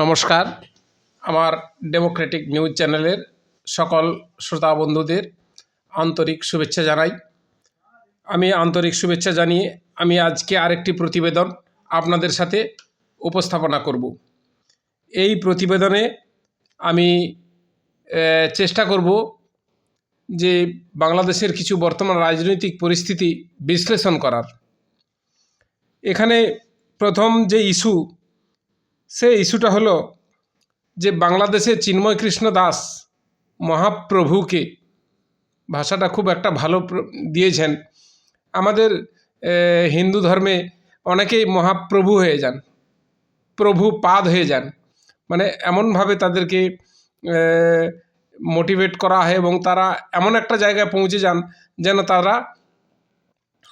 নমস্কার। আমার Democratic news চ্যানেলের সকল শ্রোতা বন্ধুদের আন্তরিক শুভেচ্ছা জানাই। আমি আন্তরিক শুভেচ্ছা জানিয়ে আমি আজকে আরেকটি প্রতিবেদন আপনাদের সাথে উপস্থাপনা করব। এই প্রতিবেদনে আমি চেষ্টা করব যে বাংলাদেশের কিছু বর্তমান রাজনৈতিক পরিস্থিতি বিশ্লেষণ করার। এখানে প্রথম যে ইস্যু সে ইস্যুটা হলো যে বাংলাদেশে চিন্ময় কৃষ্ণ দাস মহাপ্রভুকে ভাষাটা খুব একটা ভালো দিয়েছেন। আমাদের হিন্দু ধর্মে অনেকেই মহাপ্রভু হয়ে যান, প্রভু পাদ হয়ে যান। মানে এমনভাবে তাদেরকে মোটিভেট করা হয় এবং তারা এমন একটা জায়গায় পৌঁছে যান যেন তারা,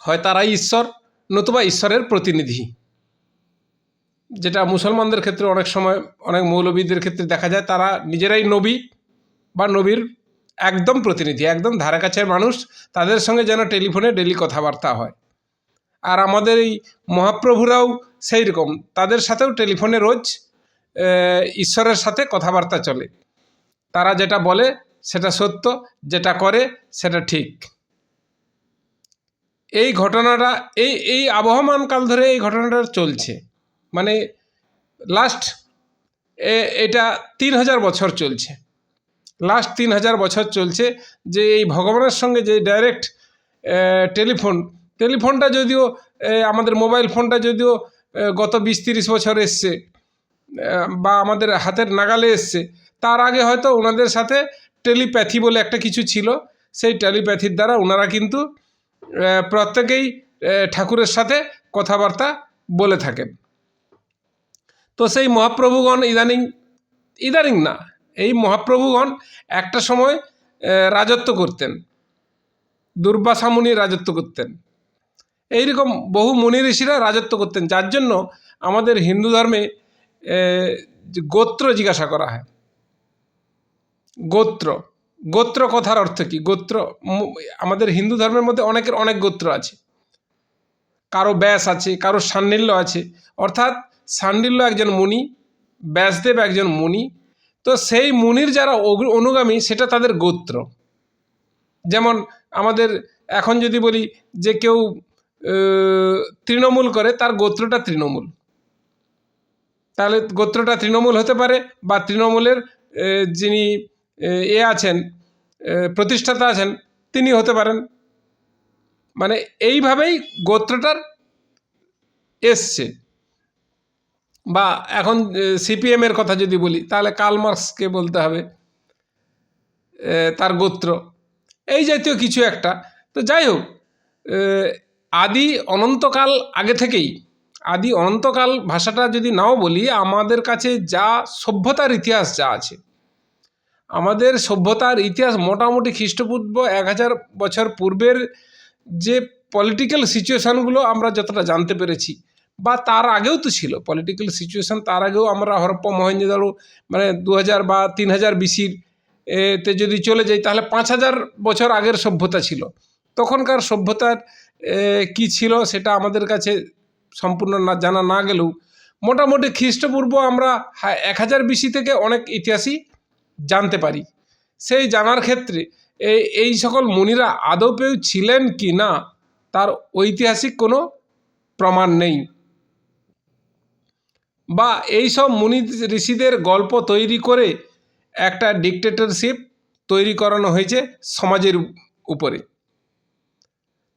হয় তারাই ঈশ্বর, নতুবা ঈশ্বরের প্রতিনিধি। যেটা মুসলমানদের ক্ষেত্রে অনেক সময় অনেক মৌলবীদের ক্ষেত্রে দেখা যায়, তারা নিজেরাই নবী বা নবীর একদম প্রতিনিধি, একদম ধারে কাছের মানুষ, তাদের সঙ্গে যেন টেলিফোনে ডেলি কথাবার্তা হয়। আর আমাদের এই মহাপ্রভুরাও সেই রকম তাদের সাথেও টেলিফোনে রোজ ঈশ্বরের সাথে কথাবার্তা চলে। তারা যেটা বলে সেটা সত্য, যেটা করে সেটা ঠিক। এই ঘটনাটা, এই এই আবহমান কাল ধরে এই ঘটনাটা চলছে। মানে লাস্ট এটা তিন হাজার বছর চলছে। লাস্ট তিন হাজার বছর চলছে যে এই ভগবানের সঙ্গে যে ডাইরেক্ট টেলিফোন টেলিফোনটা যদিও আমাদের মোবাইল ফোনটা যদিও গত বিশ তিরিশ বছর এসছে বা আমাদের হাতের নাগালে এসছে, তার আগে হয়তো ওনাদের সাথে টেলিপ্যাথি বলে একটা কিছু ছিল, সেই টেলিপ্যাথির দ্বারা ওনারা কিন্তু প্রত্যেকেই ঠাকুরের সাথে কথাবার্তা বলে থাকেন। তো সেই মহাপ্রভুগণ ইদানিং ইদানিং না, এই মহাপ্রভুগণ একটা সময় রাজত্ব করতেন। দুর্বাসা মুনি রাজত্ব করতেন। এইরকম বহু মুনি ঋষিরা রাজত্ব করতেন, যার জন্য আমাদের হিন্দু ধর্মে গোত্র জিজ্ঞাসা করা হয়। গোত্র গোত্র কথার অর্থ কি? গোত্র আমাদের হিন্দু ধর্মের মধ্যে অনেকের অনেক গোত্র আছে। কারও ব্যাস আছে, কারও সান্নিল্য আছে, অর্থাৎ সান্ডিল্য একজন মুনি, ব্যাসদেব একজন মুনি। তো সেই মুনির যারা অনুগামী, সেটা তাদের গোত্র। যেমন আমাদের এখন যদি বলি যে কেউ তৃণমূল করে, তার গোত্রটা তৃণমূল। তাহলে গোত্রটা তৃণমূল হতে পারে বা তৃণমূলের যিনি, এ আছেন প্রতিষ্ঠাতা আছেন, তিনি হতে পারেন। মানে এইভাবেই গোত্রটার এসছে। বা এখন সিপিএমের কথা যদি বলি, তাহলে কার্ল মার্কসকে বলতে হবে তার গোত্র। এই জাতীয় কিছু একটা। তো যাই হোক আদি অনন্তকাল আগে থেকেই, আদি অনন্তকাল ভাষাটা যদি নাও বলি, আমাদের কাছে যা সভ্যতার ইতিহাস যা আছে, আমাদের সভ্যতার ইতিহাস মোটামুটি খ্রিস্টপূর্ব এক হাজার বছর পূর্বের যে পলিটিক্যাল সিচুয়েশানগুলো আমরা যতটা জানতে পেরেছি বা তার আগেও তো ছিল। পলিটিক্যাল সিচুয়েশান তার আগেও আমরা হরপ্পা মহেঞ্জোদারো মানে দু হাজার বা তিন হাজার বিসির তে যদি চলে যাই, তাহলে পাঁচ হাজার বছর আগের সভ্যতা ছিল। তখনকার সভ্যতার কি ছিল সেটা আমাদের কাছে সম্পূর্ণ না, জানা না গেলেও মোটামুটি খ্রিস্টপূর্ব আমরা এক হাজার বিসি থেকে অনেক ইতিহাসই জানতে পারি। সেই জানার ক্ষেত্রে এই এই সকল মুনিরা আদপেও ছিলেন কি না, তার ঐতিহাসিক কোনো প্রমাণ নেই। বা এই সব মুনি ঋষিদের গল্প তৈরি করে একটা ডিকটেটরশিপ তৈরি করানো হয়েছে সমাজের উপরে।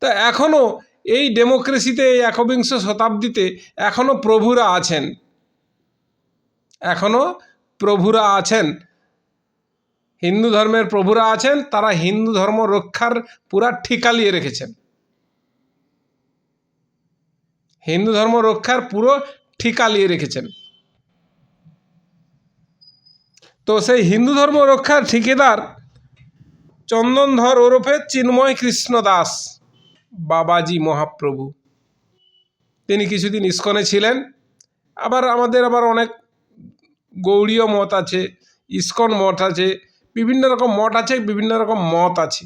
তা এখনও এই ডেমোক্রেসিতে এই একবিংশ শতাব্দীতে এখনও প্রভুরা আছেন। এখনও প্রভুরা আছেন। হিন্দু ধর্মের প্রভুরা আছেন, তারা হিন্দু ধর্ম রক্ষার পুরা ঠিকালিয়ে রেখেছেন। হিন্দু ধর্ম রক্ষার পুরো ঠিকালিয়ে রেখেছেন। তো সেই হিন্দু ধর্ম রক্ষার ঠিকাদার চন্দনধর ওরফে চিন্ময় কৃষ্ণ দাস বাবাজি মহাপ্রভু। তিনি কিছুদিন ইস্কনে ছিলেন, আবার আমাদের আবার অনেক গৌড়ীয় মত আছে, ইস্কন মঠ আছে, বিভিন্ন রকম মঠ আছে, বিভিন্ন রকম মত আছে।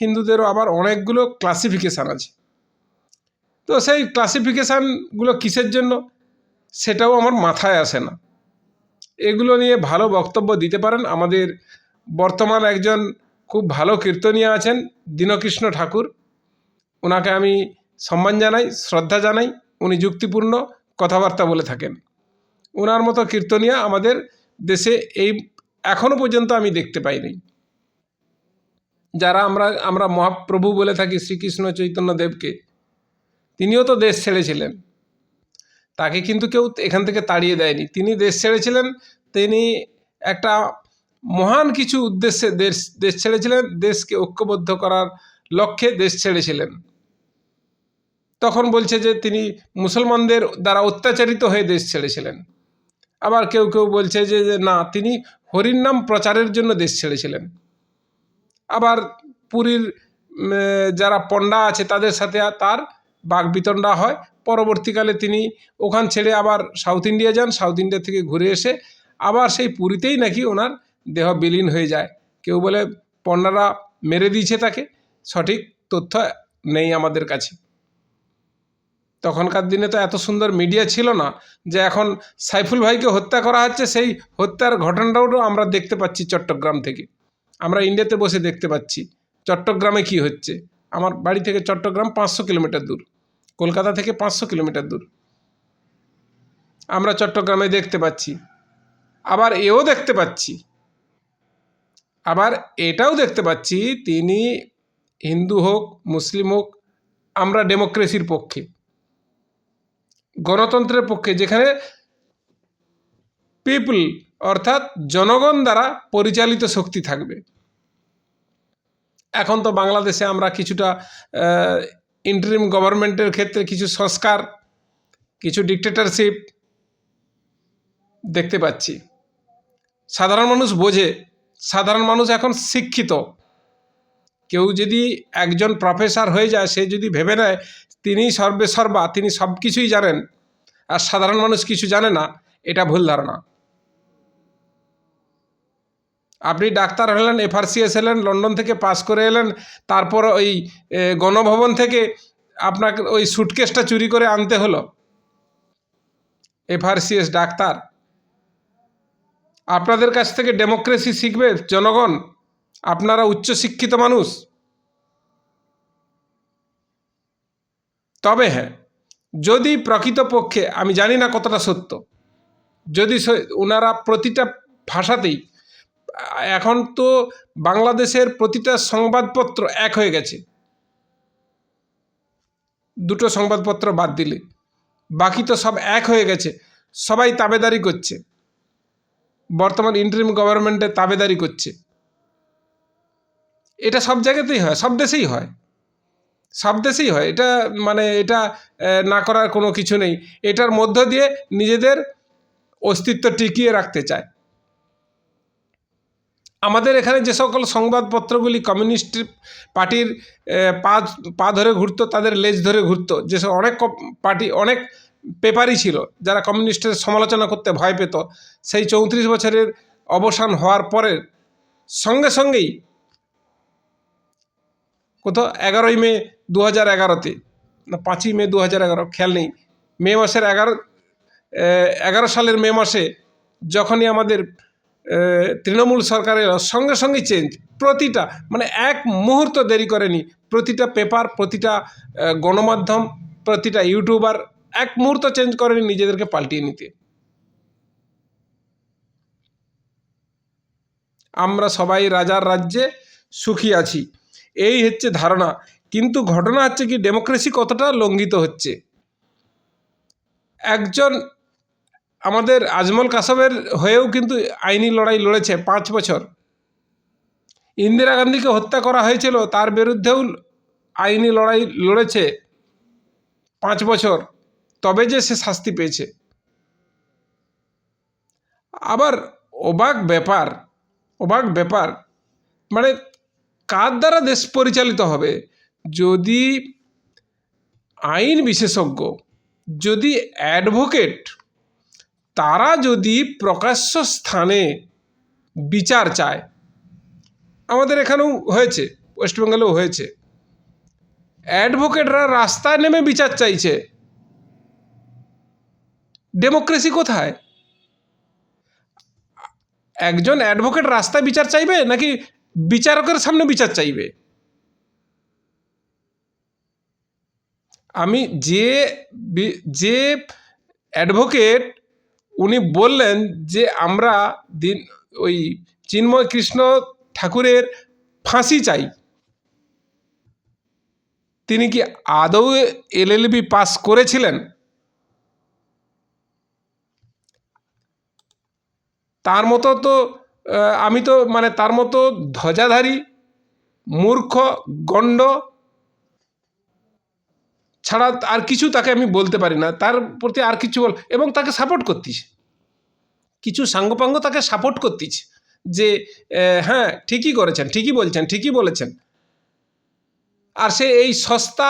হিন্দুদেরও আবার অনেকগুলো ক্লাসিফিকেশান আছে। তো সেই ক্লাসিফিকেশানগুলো কিসের জন্য? সেটাও আমার মাথায় আসে না। এগুলো নিয়ে ভালো বক্তব্য দিতে পারেন। আমাদের বর্তমান একজন খুব ভালো কীর্তনীয় আছেন দীনকৃষ্ণ ঠাকুর। ওনাকে আমি সম্মান জানাই, শ্রদ্ধা জানাই। উনি যুক্তিপূর্ণ কথাবার্তা বলে থাকেন। ওনার মতো কীর্তনীয় আমাদের দেশে এই এখনও পর্যন্ত আমি দেখতে পাইনি। যারা আমরা আমরা মহাপ্রভু বলে থাকি শ্রীকৃষ্ণ চৈতন্য দেবকে তিনিও তো দেশ ছেড়েছিলেন। তাকে কিন্তু কেউ এখান থেকে তাড়িয়ে দেয়নি। তিনি দেশ ছেড়েছিলেন, তিনি একটা মহান কিছু উদ্দেশ্যে দেশ দেশ ছেড়েছিলেন, দেশকে ঐক্যবদ্ধ করার লক্ষ্যে দেশ ছেড়েছিলেন। তখন বলছে যে তিনি মুসলমানদের দ্বারা অত্যাচারিত হয়ে দেশ ছেড়েছিলেন। আবার কেউ কেউ বলছে যে না, তিনি হরির নাম প্রচারের জন্য দেশ ছেড়েছিলেন। আবার পুরীর যারা পণ্ডা আছে তাদের সাথে তার বাগবিতণ্ডা হয়। পরবর্তীকালে তিনি ওখান ছেড়ে আবার সাউথ ইন্ডিয়া যান, সাউথ ইন্ডিয়া থেকে ঘুরে এসে আবার সেই পুরীতেই নাকি ওনার দেহ বিলীন হয়ে যায়। কেউ বলে পণ্ডারা মেরে দিয়েছে তাকে, সঠিক তথ্য নেই আমাদের কাছে। তখনকার দিনে তো এত সুন্দর মিডিয়া ছিল না যে এখন সাইফুল ভাইকে হত্যা করা হচ্ছে, সেই হত্যার ঘটনাটাও আমরা দেখতে পাচ্ছি চট্টগ্রাম থেকে। আমরা ইন্ডিয়াতে বসে দেখতে পাচ্ছি, চট্টগ্রামে কি হচ্ছে? আমার বাড়ি থেকে চট্টগ্রাম পাঁচশো কিলোমিটার দূর। কলকাতা থেকে পাঁচশো কিলোমিটার দূর। আমরা চট্টগ্রামে দেখতে পাচ্ছি। আবার এও দেখতে পাচ্ছি। আবার এটাও দেখতে পাচ্ছি, তিনি হিন্দু হোক, মুসলিম হোক, আমরা ডেমোক্রেসির পক্ষে। গণতন্ত্রের পক্ষে, যেখানে পিপল অর্থাৎ জনগণ দ্বারা পরিচালিত শক্তি থাকবে। এখন তো বাংলাদেশে আমরা কিছুটা ইন্টারিম গভর্নমেন্টের ক্ষেত্রে কিছু সংস্কার, কিছু ডিক্টেটরশিপ দেখতে পাচ্ছি। সাধারণ মানুষ বোঝে, সাধারণ মানুষ এখন শিক্ষিত। কেউ যদি একজন প্রফেসর হয়ে যায়, সে যদি ভেবে নেয় তিনি সর্বে সর্বা, তিনি সব কিছুই জানেন, আর সাধারণ মানুষ কিছু জানে না, এটা ভুল ধারণা। আপনি ডাক্তার হলেন, এফআরসিএস হলেন, লন্ডন থেকে পাস করে এলেন, তারপর ওই গণভবন থেকে আপনাকে ওই সুটকেসটা চুরি করে আনতে হলো। FRCS doctor. আপনাদের কাছ থেকে ডেমোক্রেসি শিখবে জনগণ। আপনারা উচ্চশিক্ষিত মানুষ। তবে হ্যাঁ যদি প্রকৃতপক্ষে, আমি জানি না কতটা সত্য, যদি ওনারা প্রতিটা ভাষাতেই এখন তো বাংলাদেশের প্রতিটা সংবাদপত্র এক হয়ে গেছে। দুটো সংবাদপত্র বাদ দিলে। বাকি তো সব এক হয়ে গেছে। সবাই তাবেদারি করছে। বর্তমান ইন্টারিম গভর্নমেন্টে তাবেদারি করছে। এটা সব জায়গাতেই হয়, সব দেশেই হয়। সব দেশেই হয়। এটা মানে এটা না করার কোনো কিছু নেই। এটার মধ্য দিয়ে নিজেদের অস্তিত্ব টিকিয়ে রাখতে চায়। আমাদের এখানে যে সকল সংবাদপত্রগুলি কমিউনিস্ট পার্টির পা পা ধরে ঘুরতো, তাদের লেজ ধরে ঘুরতো। যেসব অনেক পার্টি, অনেক পেপারই ছিল যারা কমিউনিস্টের সমালোচনা করতে ভয় পেত। সেই চৌত্রিশ বছরের অবসান হওয়ার পরে সঙ্গে সঙ্গেই কোথাও এগারোই মে দু হাজার এগারোতে, না পাঁচই মে দু হাজার এগারো, খেয়াল নেই, মে মাসের এগারো এগারো সালের মে মাসে যখনই আমাদের তৃণমূল সরকার এলো সঙ্গে সঙ্গে চেঞ্জ প্রতিটা মানে এক মুহূর্ত দেরি করেনি, প্রতিটা পেপার প্রতিটা গণমাধ্যম, প্রতিটা ইউটিউবার এক মুহূর্ত চেঞ্জ করেনি নিজেদেরকে পাল্টিয়ে নিতে। আমরা সবাই রাজার রাজ্যে সুখী আছি, এই হচ্ছে ধারণা। কিন্তু ঘটনা হচ্ছে কি ডেমোক্রেসি কতটা লঙ্ঘিত হচ্ছে? একজন আমাদের আজমল কাসবের হয়েও কিন্তু আইনি লড়াই লড়েছে পাঁচ বছর। ইন্দিরা গান্ধীকে হত্যা করা হয়েছিল, তার বিরুদ্ধেও আইনি লড়াই লড়েছে পাঁচ বছর, তবে যে সে শাস্তি পেয়েছে। আবার অবাক ব্যাপার অবাক ব্যাপার মানে কার দ্বারা দেশ পরিচালিত হবে? যদি আইন বিশেষজ্ঞ, যদি অ্যাডভোকেট তারা যদি প্রকাশ্য স্থানে বিচার চায়, আমাদের এখানেও হয়েছে ওয়েস্টবেঙ্গলেও হয়েছে। অ্যাডভোকেটরা রাস্তায় নেমে বিচার চাইছে। ডেমোক্রেসি কোথায়? একজন অ্যাডভোকেট রাস্তায় বিচার চাইবে, নাকি বিচারকের সামনে বিচার চাইবে? আমি যে যে অ্যাডভোকেট উনি বললেন যে আমরা দিন, ওই চিন্ময় কৃষ্ণ ঠাকুরের ফাঁসি চাই। তিনি কি আদৌ এলএলবি পাস করেছিলেন? তার মতো তো আমি তো মানে তার মতো ধ্বজাধারী, মূর্খ, গণ্ড ছাড়া আর কিছু তাকে আমি বলতে পারি না। তার প্রতি আর কিছু বল এবং তাকে সাপোর্ট করতিছে কিছু সাঙ্গপাঙ্গ তাকে সাপোর্ট করতিছে যে হ্যাঁ ঠিকই করেছেন, ঠিকই বলছেন, ঠিকই বলেছেন। আর সে এই সস্তা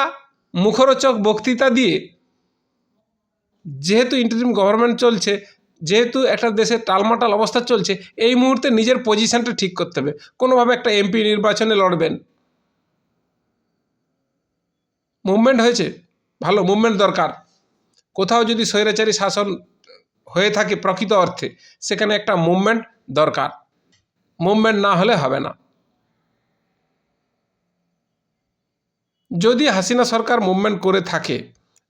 মুখরোচক বক্তৃতা দিয়ে যেহেতু ইন্টারিম গভর্নমেন্ট চলছে, যেহেতু একটা দেশের টালমাটাল অবস্থা চলছে, এই মুহূর্তে নিজের পজিশনটা ঠিক করতে হবে। কোনোভাবে একটা এমপি নির্বাচনে লড়বেন। মুভমেন্ট হয়েছে, ভালো মুভমেন্ট দরকার। কোথাও যদি স্বৈরাচারী শাসন হয়ে থাকে প্রকৃত অর্থে, সেখানে একটা মুভমেন্ট দরকার। মুভমেন্ট না হলে হবে না। যদি হাসিনা সরকার মুভমেন্ট করে থাকে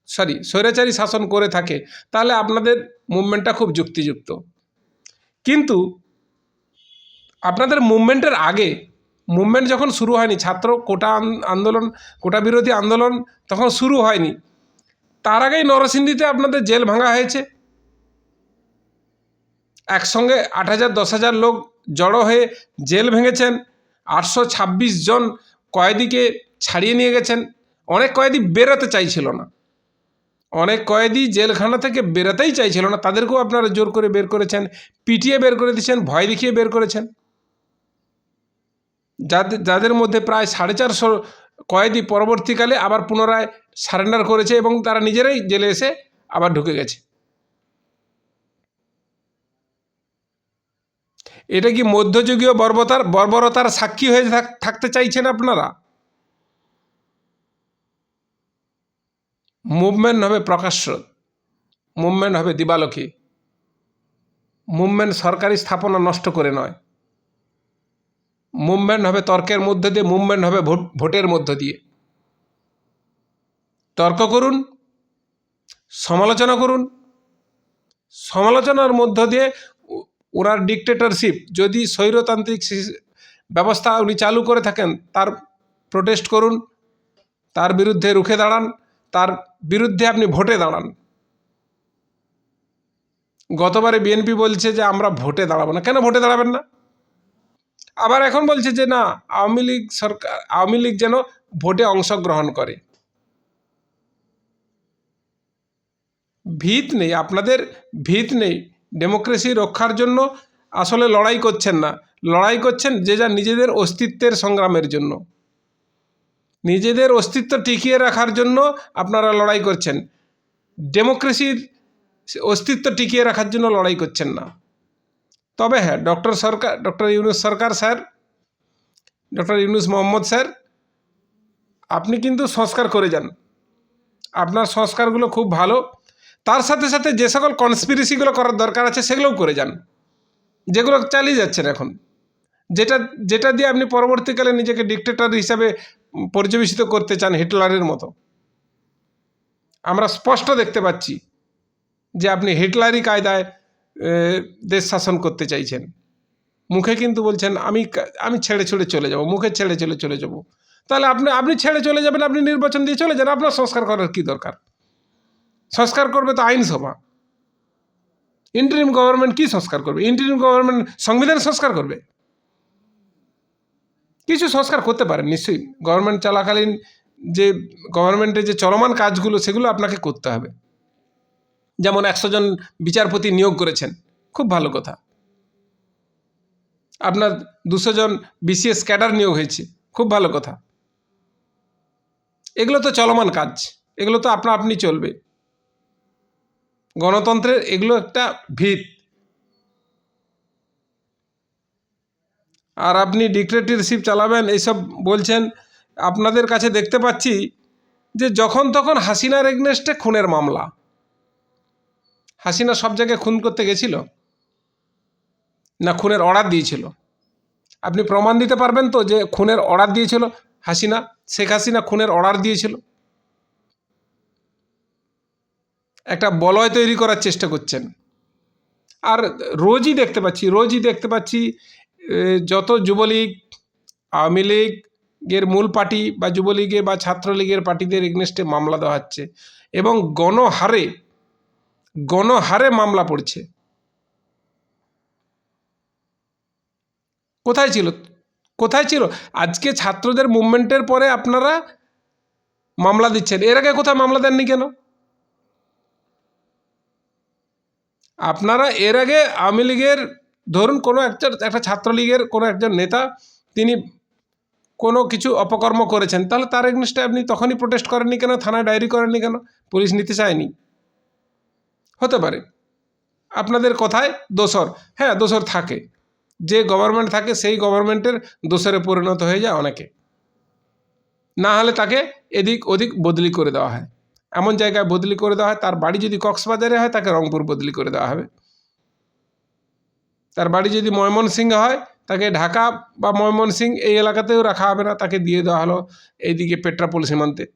সরি স্বৈরাচারী শাসন করে থাকে, তাহলে আপনাদের মুভমেন্টটা খুব যুক্তিযুক্ত। কিন্তু আপনাদের মুভমেন্টের আগে মুভমেন্ট যখন শুরু হয়নি, ছাত্র কোটা আন্দোলন, কোটা বিরোধী আন্দোলন তখন শুরু হয়নি। তার আগেই নরসিংদীতে আপনাদের জেল ভাঙা হয়েছে। একসঙ্গে আট হাজার, দশ হাজার লোক জড়ো হয়ে জেল ভেঙেছেন। আটশো ছাব্বিশ জন কয়েদিকে ছাড়িয়ে নিয়ে গেছেন। অনেক কয়েদি বেরোতে চাইছিল না। অনেক কয়েদি জেলখানা থেকে বেরোতেই চাইছিল না। তাদেরকেও আপনারা জোর করে বের করেছেন, পিটিয়ে বের করে দিয়েছেন, ভয় দেখিয়ে বের করেছেন। যাদের যাদের মধ্যে প্রায় সাড়ে চারশো কয়েদি পরবর্তীকালে আবার পুনরায় সারেন্ডার করেছে এবং তারা নিজেরাই জেলে এসে আবার ঢুকে গেছে। এটা কি মধ্যযুগীয় বর্বতার, বর্বরতার সাক্ষী হয়ে থাক- থাকতে চাইছেন আপনারা? মুভমেন্ট হবে প্রকাশ্য। মুভমেন্ট হবে দিবালোকে। মুভমেন্ট সরকারি স্থাপনা নষ্ট করে নয়। মুভমেন্ট হবে তর্কের মধ্যে দিয়ে, মুভমেন্ট হবে ভোট, ভোটের মধ্য দিয়ে। তর্ক করুন, সমালোচনা করুন। সমালোচনার মধ্য দিয়ে ওনার ডিকটেটরশিপ যদি স্বৈরতান্ত্রিক ব্যবস্থা উনি চালু করে থাকেন, তার প্রোটেস্ট করুন, তার বিরুদ্ধে রুখে দাঁড়ান, তার বিরুদ্ধে আপনি ভোটে দাঁড়ান। গতবারে বিএনপি বলছে যে, আমরা ভোটে দাঁড়াবো না। কেন ভোটে দাঁড়াবেন না? আবার এখন বলছে যে না, আওয়ামী লীগ সরকার, আওয়ামী লীগ যেন ভোটে অংশগ্রহণ করে। ভিত নেই, আপনাদের ভিত নেই। ডেমোক্রেসি রক্ষার জন্য আসলে লড়াই করছেন না। লড়াই করছেন যে যা নিজেদের অস্তিত্বের সংগ্রামের জন্য। নিজেদের অস্তিত্ব টিকিয়ে রাখার জন্য আপনারা লড়াই করছেন। ডেমোক্রেসির অস্তিত্ব টিকিয়ে রাখার জন্য লড়াই করছেন না। তবে হ্যাঁ ডক্টর সরকার, ডক্টর ইউনুস সরকার sir, doctor Yunus Muhammad sir, আপনি কিন্তু সংস্কার করে যান। আপনার সংস্কারগুলো খুব ভালো। তার সাথে সাথে যে সকল কনস্পিরেসিগুলো করার দরকার আছে সেগুলোও করে যান। যেগুলো চালিয়ে যাচ্ছেন এখন। যেটা যেটা দিয়ে আপনি পরবর্তীকালে নিজেকে ডিকটেটর হিসাবে পর্যবেসিত করতে চান হিটলারের মতো। আমরা স্পষ্ট দেখতে পাচ্ছি যে আপনি হিটলারি কায়দায় দেশ শাসন করতে চাইছেন। মুখে কিন্তু বলছেন, আমি আমি ছেড়ে ছুড়ে চলে যাব, মুখে ছেড়ে চলে চলে যাব। তাহলে আপনি আপনি ছেড়ে চলে যাবেন, আপনি নির্বাচন দিয়ে চলে যান, আপনার সংস্কার করার কি দরকার? সংস্কার করবে তো আইনসভা। ইন্টারিম গভর্নমেন্ট কি সংস্কার করবে? ইন্টারিম গভর্নমেন্ট সংবিধান সংস্কার করবে? কিছু সংস্কার করতে পারেন, নিশ্চয়ই। গভর্নমেন্ট চলাকালীন যে, গভর্নমেন্টের যে চলমান কাজগুলো, সেগুলো আপনাকে করতে হবে। যেমন একশো জন বিচারপতি নিয়োগ করেছেন। খুব ভালো কথা। আপনার দুশো জন বিসিএস ক্যাডার নিয়োগ হয়েছে। খুব ভালো কথা। এগুলো তো চলমান কাজ। এগুলো তো আপনা আপনি চলবে। গণতন্ত্রের এগুলো একটা ভিত। আর আপনি ডিক্টেটরশিপ চালাবেন এইসব বলছেন। আপনাদের কাছে দেখতে পাচ্ছি যে যখন তখন হাসিনার এগনেস্টে খুনের মামলা। হাসিনা সব জায়গায় খুন করতে গেছিল? না খুনের অর্ডার দিয়েছিল? আপনি প্রমাণ দিতে পারবেন তো যে খুনের অর্ডার দিয়েছিল হাসিনা? শেখ হাসিনা খুনের অর্ডার দিয়েছিল? একটা বলয় তৈরি করার চেষ্টা করছেন। আর রোজই দেখতে পাচ্ছি, রোজই দেখতে পাচ্ছি যত যুবলীগ, আওয়ামী লীগের মূল পার্টি বা যুবলীগের বা ছাত্রলীগের পার্টিদের এগনেস্টে মামলা দেওয়া হচ্ছে এবং গণহারে গণহারে মামলা পড়ছে। কোথায় ছিল? কোথায় ছিল? আজকে ছাত্রদের মুভমেন্টের পরে আপনারা মামলা দিচ্ছেন। এর আগে কোথায় মামলা দেননি কেন? আপনারা এর আগে আওয়ামী লীগের, ধরুন কোনো একটা একটা ছাত্রলীগের কোনো একজন নেতা, তিনি কোনো কিছু অপকর্ম করেছেন, তাহলে তার এগনেস্টে আপনি তখনই প্রোটেস্ট করেননি কেন? থানায় ডায়েরি করেননি কেন? পুলিশ নিতে চায়নি। হতে পারে। আপনাদের কথায় দোসর হ্যাঁ দোসর থাকে। যে গভর্নমেন্ট থাকে, সেই গভর্নমেন্টের দোসরে পরিণত হয়ে যায় অনেকে। না হলে তাকে এদিক ওদিক বদলি করে দেওয়া হয়। এমন জায়গায় বদলি করে দেওয়া হয়, তার বাড়ি যদি কক্সবাজারে হয়, তাকে রংপুর বদলি করে দেওয়া হবে। তার বাড়ি যদি ময়মনসিংহে হয়, তাকে ঢাকা বা ময়মনসিংহ এই এলাকাতেও রাখা হবে না, তাকে দিয়ে দেওয়া হলো এইদিকে পেট্রাপোল সীমান্তে।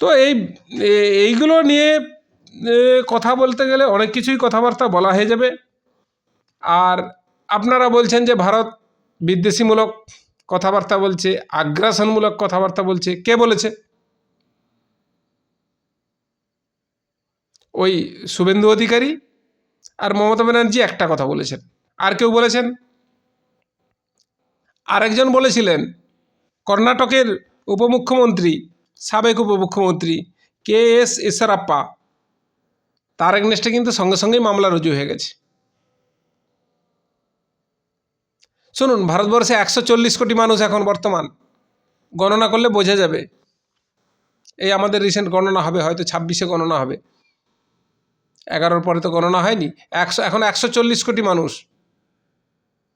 তো এই এইগুলো নিয়ে কথা বলতে গেলে অনেক কিছুই কথাবার্তা বলা হয়ে যাবে। আর আপনারা বলছেন যে ভারত বিদ্বেষীমূলক কথাবার্তা বলছে, আগ্রাসনমূলক কথাবার্তা বলছে, কে বলেছে? ওই শুভেন্দু অধিকারী আর মমতা ব্যানার্জি একটা কথা বলেছেন। আর কেউ বলেছেন? আরেকজন বলেছিলেন, কর্ণাটকের উপমুখ্যমন্ত্রী সাবেক উপমুখ্যমন্ত্রী কে এস এসারাপ্পা, তার এগনেস্টে কিন্তু সঙ্গে সঙ্গেই মামলা রুজু হয়ে গেছে। শুনুন, ভারতবর্ষে একশো চল্লিশ কোটি মানুষ এখন বর্তমান। গণনা করলে বোঝা যাবে। এই আমাদের রিসেন্ট গণনা হবে, হয়তো ছাব্বিশে গণনা হবে। এগারোর পরে তো গণনা হয়নি। একশো, এখন একশো চল্লিশ কোটি মানুষ।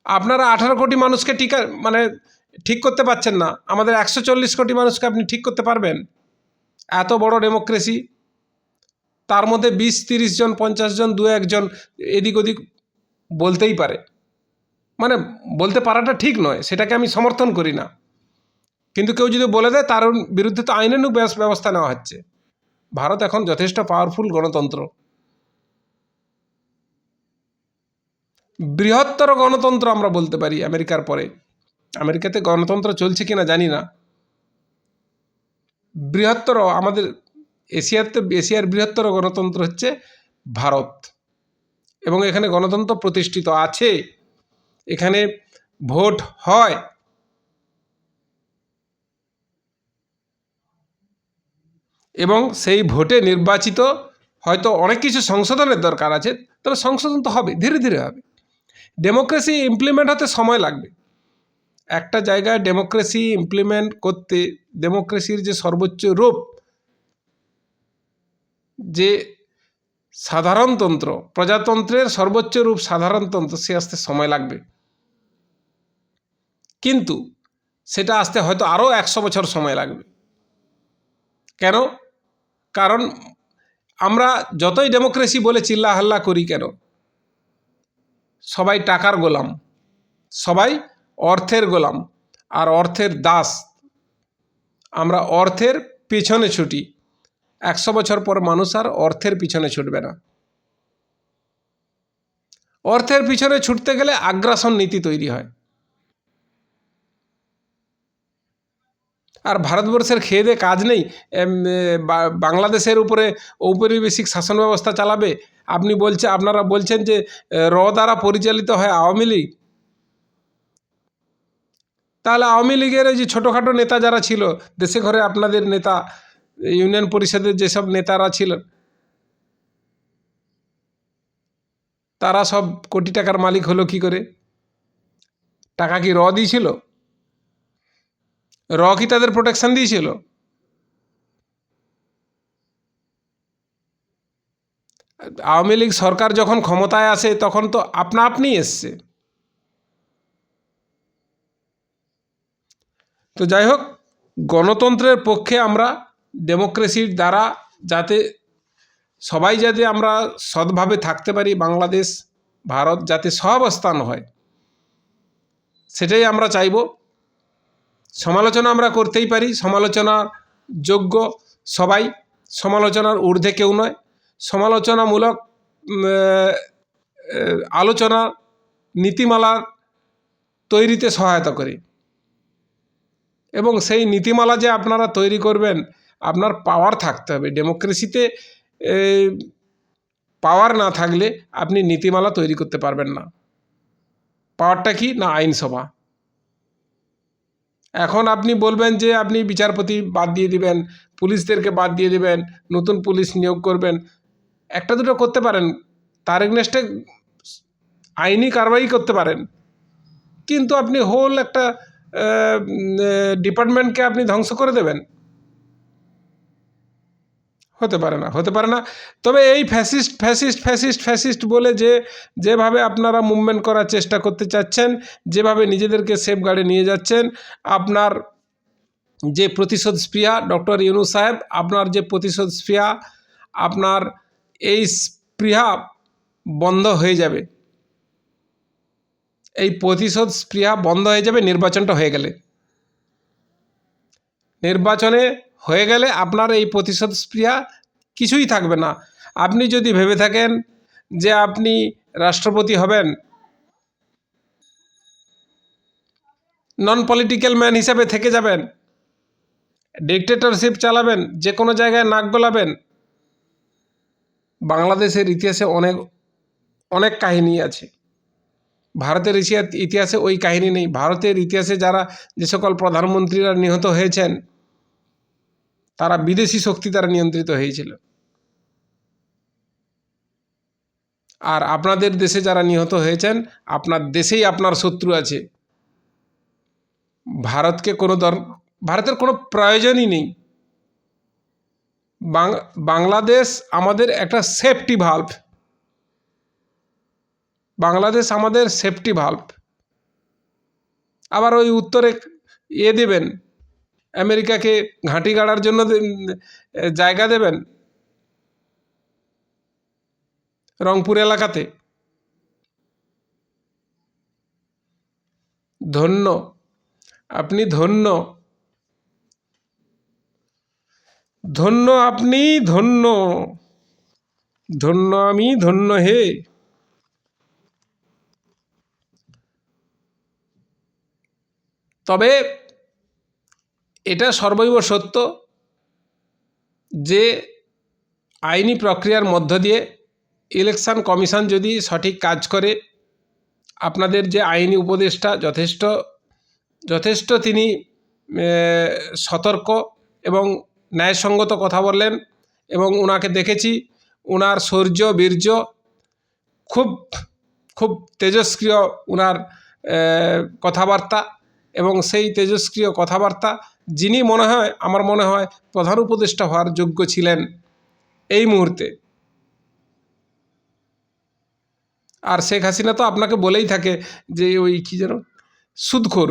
আপনারা আঠারো কোটি মানুষকে টিকা মানে ঠিক করতে পারছেন না। আমাদের একশো চল্লিশ কোটি মানুষকে আপনি ঠিক করতে পারবেন? এত বড় ডেমোক্রেসি? তার মধ্যে বিশ, তিরিশ জন, পঞ্চাশ জন, দু একজন এদিক ওদিক বলতেই পারে। মানে বলতে পারাটা ঠিক নয়, সেটাকে আমি সমর্থন করি না। কিন্তু কেউ যদি বলে দেয়, তার বিরুদ্ধে তো ব্যবস- ব্যবস্থা নেওয়া হচ্ছে। ভারত এখন যথেষ্ট পাওয়ারফুল গণতন্ত্র। বৃহত্তর গণতন্ত্র আমরা বলতে পারি আমেরিকার পরে। আমেরিকাতে গণতন্ত্র চলছে কিনা জানি না। বৃহত্তর আমাদের এশিয়াতে, এশিয়ার বৃহত্তর গণতন্ত্র হচ্ছে ভারত। এবং এখানে গণতন্ত্র প্রতিষ্ঠিত আছে। এখানে ভোট হয়। এবং সেই ভোটে নির্বাচিত হয়তো অনেক কিছু সংশোধনের দরকার আছে, তবে সংশোধন তো হবে, ধীরে ধীরে হবে। ডেমোক্রেসি ইমপ্লিমেন্ট হতে সময় লাগবে। একটা জায়গায় ডেমোক্রেসি ইমপ্লিমেন্ট করতে ডেমোক্রেসির যে সর্বোচ্চ রূপ, যে সাধারণতন্ত্র প্রজাতন্ত্রের সর্বোচ্চ রূপ সাধারণতন্ত্র সে আসতে সময় লাগবে। কিন্তু সেটা আসতে হয়তো আরও একশো বছর সময় লাগবে। কেন? কারণ আমরা যতই ডেমোক্রেসি বলে চিল্লা হাল্লা করি কেন? সবাই টাকার গোলাম। সবাই অর্থের গোলাম আর অর্থের দাস। আমরা অর্থের পিছনে ছুটি। একশো বছর পর মানুষ আর অর্থের পিছনে ছুটবে না। অর্থের পিছনে ছুটতে গেলে আগ্রাসন নীতি তৈরি হয়। আর ভারতবর্ষের খেয়ে কাজ নেই। বাংলাদেশের উপরে ঔপনিবেশিক শাসন ব্যবস্থা চালাবে। আপনি বলছে, আপনারা বলছেন যে, র দ্বারা পরিচালিত হয় আওয়ামী লীগ। তাহলে আওয়ামী লীগের যে ছোটোখাটো নেতা যারা ছিল, দেশে ঘরে আপনাদের নেতা, ইউনিয়ন পরিষদের যেসব নেতারা ছিলেন, তারা সব কোটি টাকার মালিক হলো কি করে? টাকা কি র দিয়েছিল? র কি তাদের প্রোটেকশন দিয়েছিল? আওয়ামী লীগ সরকার যখন ক্ষমতায় আসে, তখন তো আপনা আপনি এসছে। তো যাই হোক গণতন্ত্রের পক্ষে আমরা ডেমোক্রেসির দ্বারা যাতে, সবাই যাতে আমরা সৎভাবে থাকতে পারি, বাংলাদেশ, ভারত যাতে সহাবস্থান হয়, সেটাই আমরা চাইব। সমালোচনা আমরা করতেই পারি, সমালোচনার যোগ্য সবাই, সমালোচনার ঊর্ধ্বে কেউ নয়, সমালোচনামূলক আলোচনা নীতিমালার তৈরিতে সহায়তা করে। এবং সেই নীতিমালা যে আপনারা তৈরি করবেন, আপনার পাওয়ার থাকতে হবে। ডেমোক্রেসিতে পাওয়ার না থাকলে আপনি নীতিমালা তৈরি করতে পারবেন না। পাওয়ারটা কি? না, আইনসভা। এখন আপনি বলবেন যে, আপনি বিচারপতি বাদ দিয়ে দিবেন, পুলিশদেরকে বাদ দিয়ে দিবেন, নতুন পুলিশ নিয়োগ করবেন। একটা দুটো করতে পারেন। তার এগনেস্টে আইনি কারবাই করতে পারেন। কিন্তু আপনি হোল একটা ডিপার্টমেন্টকে আপনি ধ্বংস করে দেবেন। হতে পারে না, হতে পারে না। তবে এই ফ্যাসিস্ট ফ্যাসিস্ট ফ্যাসিস্ট ফ্যাসিস্ট বলে যে, যেভাবে আপনারা মুভমেন্ট করার চেষ্টা করতে চাচ্ছেন, যেভাবে নিজেদেরকে সেফ গার্ডে নিয়ে যাচ্ছেন, আপনার যে প্রতিশোধ স্পৃহা, ডক্টর ইউনু সাহেব, আপনার যে প্রতিশোধ স্পৃহা, আপনার এই স্পৃহা বন্ধ হয়ে যাবে। এই প্রতিশোধ স্পৃহা বন্ধ হয়ে যাবে, নির্বাচনটা হয়ে গেলে। নির্বাচনে হয়ে গেলে আপনার এই প্রতিশোধ স্পৃহা কিছুই থাকবে না। আপনি যদি ভেবে থাকেন যে আপনি রাষ্ট্রপতি হবেন নন পলিটিক্যাল ম্যান হিসাবে থেকে যাবেন ডিকটেটরশিপ চালাবেন, যে কোনো জায়গায় নাক গলাবেন, বাংলাদেশের ইতিহাসে অনেক অনেক কাহিনী আছে। ভারতের ইতিহা- ইতিহাসে ওই কাহিনী নেই। ভারতের ইতিহাসে যারা যে সকল প্রধানমন্ত্রীরা নিহত হয়েছেন, তারা বিদেশি শক্তি দ্বারা নিয়ন্ত্রিত হয়েছিল। আর আপনাদের দেশে যারা নিহত হয়েছেন, আপনার দেশেই আপনার শত্রু আছে। ভারতকে কোনো দর ভারতের কোনো প্রয়োজনই নেই। বাংলাদেশ আমাদের একটা সেফটি ভাল্ভ বাংলাদেশ আমাদের সেফটি ভাল্ভ আবার ওই উত্তরে ইয়ে দেবেন, আমেরিকাকে ঘাঁটি গাড়ার জন্য জায়গা দেবেন রংপুর এলাকাতে। ধন্য, আপনি ধন্য। ধন্য আপনি ধন্য। ধন্য আমি ধন্য হে। তবে এটা সর্বৈব সত্য যে আইনি প্রক্রিয়ার মধ্য দিয়ে ইলেকশন কমিশন যদি সঠিক কাজ করে, আপনাদের যে আইনি উপদেষ্টা যথেষ্ট যথেষ্ট তিনি সতর্ক এবং ন্যায়সঙ্গত কথা বললেন এবং ওনাকে দেখেছি ওনার শৌর্য, বীর্য খুব খুব তেজস্ক্রিয় ওনার কথাবার্তা। এবং সেই তেজস্ক্রিয় কথাবার্তা যিনি মনে হয়, আমার মনে হয়, প্রধান উপদেষ্টা হওয়ার যোগ্য ছিলেন এই মুহূর্তে। আর শেখ হাসিনা তো আপনাকে বলেই থাকে যে ওই কী যেন, সুদখোর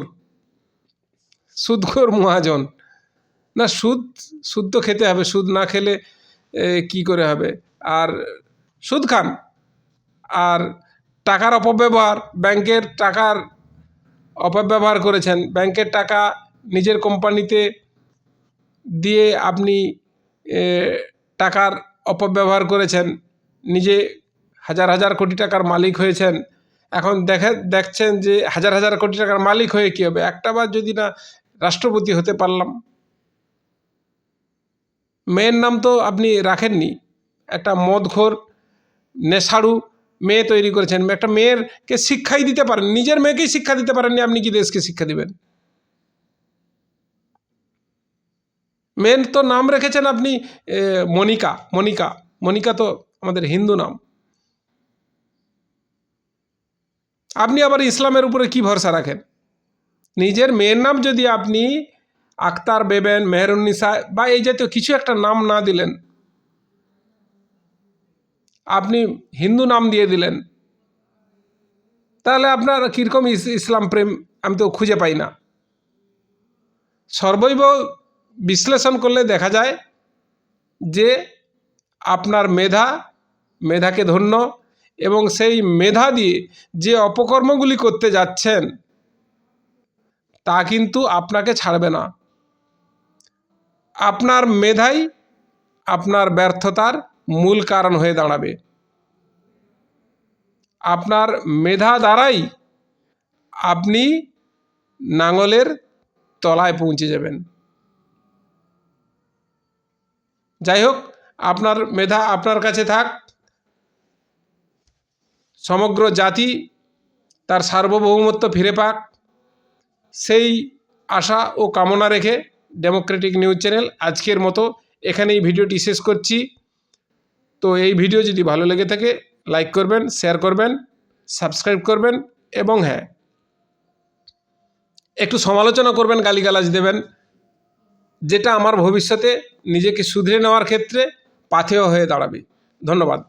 সুদখোর মহাজন। না, সুদ সুদ তো খেতে হবে, সুদ না খেলে কি করে হবে? আর সুদ খান। আর টাকার অপব্যবহার, ব্যাংকের টাকার অপব্যবহার করেছেন। ব্যাংকের টাকা নিজের কোম্পানিতে দিয়ে আপনি টাকার অপব্যবহার করেছেন। নিজে হাজার হাজার কোটি টাকার মালিক হয়েছেন। এখন দেখে, দেখছেন যে হাজার হাজার কোটি টাকার মালিক হয়ে কী হবে? একটাবার যদি না রাষ্ট্রপতি হতে পারলাম। মেয়ের নাম তো আপনি রাখেননি। একটা মদখোর, নেশাড়ু মেয়ে তৈরি করেছেন, একটা মেয়েরকে শিক্ষাই দিতে পারেন নিজের মেয়েকেই শিক্ষা দিতে পারেননি, আপনি কি দেশকে শিক্ষা দিবেন? মেন তো নাম রেখেছেন আপনি মনিকা মনিকা মনিকা তো আমাদের হিন্দু নাম। আপনি আবার ইসলামের উপরে কি ভরসা রাখেন? নিজের মেয়ের নাম যদি আপনি আক্তার বেবেন মেহরুন্নিসা বা এই জাতীয় কিছু একটা নাম না দিলেন আপনি হিন্দু নাম দিয়ে দিলেন। তাহলে আপনার কীরকম ইসলাম প্রেম আমি তো খুঁজে পাই না। সর্বৈব বিশ্লেষণ করলে দেখা যায় যে আপনার মেধা, মেধাকে ধন্য এবং সেই মেধা দিয়ে যে অপকর্মগুলি করতে যাচ্ছেন, তা কিন্তু আপনাকে ছাড়বে না। আপনার মেধাই আপনার ব্যর্থতার মূল কারণ হয়ে দাঁড়াবে। আপনার মেধা দ্বারাই আপনি নাঙলের তলায় পৌঁছে যাবেন। যাই হোক, আপনার মেধা আপনার কাছে থাক। সমগ্র জাতি তার সার্বভৌমত্ব ফিরে পাক। সেই আশা ও কামনা রেখে ডেমোক্রেটিক নিউজ চ্যানেল আজকের মতো এখানেই ভিডিওটি শেষ করছি। তো এই ভিডিও যদি ভালো লেগে থাকে লাইক করবেন শেয়ার করবেন সাবস্ক্রাইব করবেন এবং হ্যাঁ একটু সমালোচনা করবেন, গালিগালাজ দেবেন, যেটা আমার ভবিষ্যতে নিজেকে শুধরে নেওয়ার ক্ষেত্রে পাথেয় হয়ে দাঁড়াবে। ধন্যবাদ।